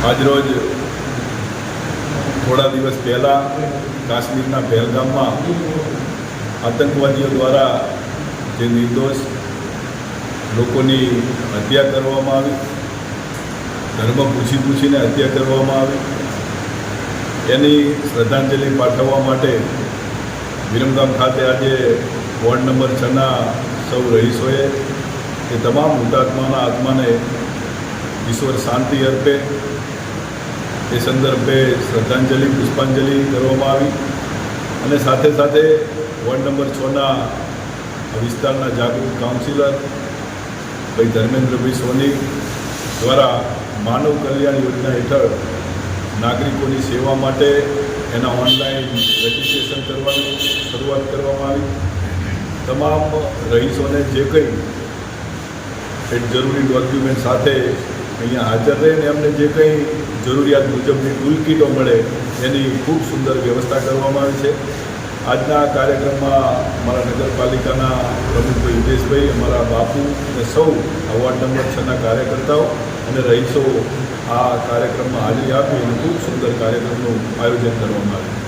આજરોજ થોડા દિવસ પહેલાં કાશ્મીરના પહેલગામમાં આતંકવાદીઓ દ્વારા જે નિર્દોષ લોકોની હત્યા કરવામાં આવી, ધર્મ પૂછી પૂછીને હત્યા કરવામાં આવી, એની શ્રદ્ધાંજલિ પાઠવવા માટે વિરમગામ ખાતે આજે વોર્ડ નંબર છના સૌ રહીશોએ એ તમામ હુતાત્માના આત્માને ઈશ્વર શાંતિ અર્પે. એ સંદર્ભે શ્રદ્ધાંજલિ, પુષ્પાંજલિ કરવામાં આવી. અને સાથે સાથે વોર્ડ નંબર છના વિસ્તારના જાગૃત કાઉન્સિલર ભાઈ ધર્મેન્દ્રભાઈ સોની દ્વારા માનવ કલ્યાણ યોજના હેઠળ નાગરિકોની સેવા માટે એના ઓનલાઈન રજિસ્ટ્રેશન કરવાની શરૂઆત કરવામાં આવી. તમામ રહીશોને જે કંઈ એક જરૂરી ડોક્યુમેન્ટ સાથે અહીંયા હાજર રહીને એમને જે કંઈ જરૂરિયાત મુજબની ટૂલકીટો મળે એની ખૂબ સુંદર વ્યવસ્થા કરવામાં આવી છે. આજના આ કાર્યક્રમમાં અમારા નગરપાલિકાના પ્રમુખભાઈ હિતેશભાઈ અમારા બાપુ અને સૌ વોર્ડ નંબર છના કાર્યકર્તાઓ અને રહીશો આ કાર્યક્રમમાં હાજરી આપી અને ખૂબ સુંદર કાર્યક્રમનું આયોજન કરવામાં આવ્યું.